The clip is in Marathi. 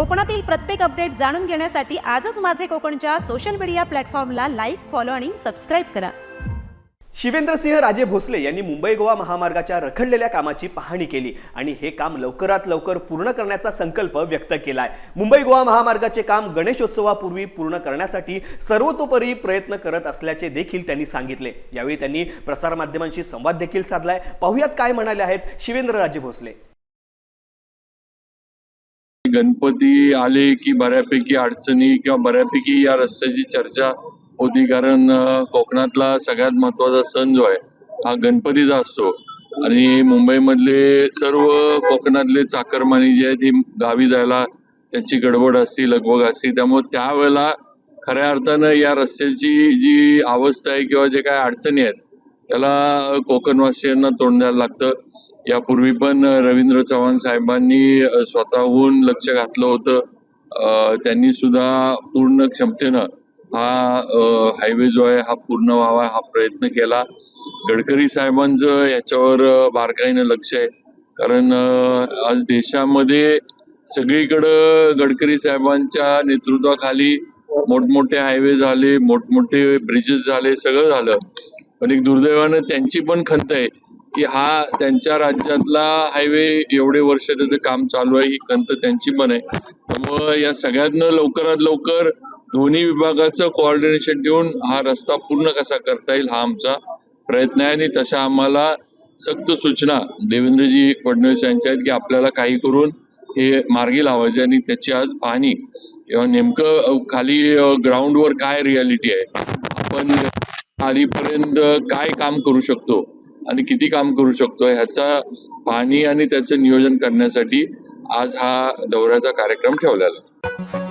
कोकणातील प्रत्येक अपडेट जाणून घेण्यासाठी आजच माझे कोकणच्या सोशल मीडिया प्लॅटफॉर्मला लाईक फॉलो आणि सबस्क्राईब करा. शिवेंद्रसिंह राजे भोसले यांनी मुंबई गोवा महामार्गाच्या रखडलेल्या कामाची पाहणी केली आणि हे काम लवकरात लवकर पूर्ण करण्याचा संकल्प व्यक्त केला आहे मुंबई गोवा महामार्गाचे काम गणेशोत्सवापूर्वी पूर्ण करण्यासाठी सर्वतोपरी प्रयत्न करत असल्याचे देखील त्यांनी सांगितले. यावेळी त्यांनी प्रसारमाध्यमांशी संवाद देखील साधलाय. पाहुयात काय म्हणाले आहेत शिवेंद्र राजे भोसले. गणपती आले की बऱ्यापैकी अडचणी किंवा बऱ्यापैकी या रस्त्याची चर्चा होती. कारण कोकणातला सगळ्यात महत्त्वाचा सण जो आहे हा गणपतीचा असतो. आणि मुंबईमधले सर्व कोकणातले चाकरमानी जे आहेत ती गावी जायला त्यांची गडबड असते लगबग असते. त्यामुळे त्यावेळेला खऱ्या अर्थानं या रस्त्याची जी अवस्था आहे किंवा जे काय अडचणी आहेत त्याला कोकणवासियांना तोंड द्यायला लागतं. यापूर्वी पण रवींद्र चव्हाण साहेबांनी स्वतःहून लक्ष घातलं होतं. त्यांनी सुद्धा पूर्ण क्षमतेनं हा हायवे जो आहे हा पूर्ण व्हावा हा प्रयत्न केला. गडकरी साहेबांचं याच्यावर बारकाईनं लक्ष आहे. कारण आज देशामध्ये सगळीकडं गडकरी साहेबांच्या नेतृत्वाखाली मोठमोठे हायवे झाले मोठमोठे ब्रिजेस झाले सगळं झालं. पण एक दुर्दैवानं त्यांची पण खंत आहे. की हा त्यांच्या राज्यातला हायवे एवढे वर्ष त्याचं काम चालू आहे ही खंत त्यांची पण आहे. त्यामुळं या सगळ्यांना लवकरात लवकर दोन्ही विभागाचं कोऑर्डिनेशन ठेवून हा रस्ता पूर्ण कसा करता येईल हा आमचा प्रयत्न आहे आणि तशा आम्हाला सक्त सूचना देवेंद्रजी फडणवीस यांच्या आहेत की आपल्याला काही करून हे मार्गी लावायचे आणि त्याची आज पाहणी. किंवा नेमकं खाली ग्राउंडवर काय रियालिटी आहे? आपण आधीपर्यंत काय काम करू शकतो? आणि किती काम करू शकतो ह्याचा पाणी आणि त्याचं नियोजन करण्यासाठी आज हा दौऱ्याचा कार्यक्रम ठेवलेला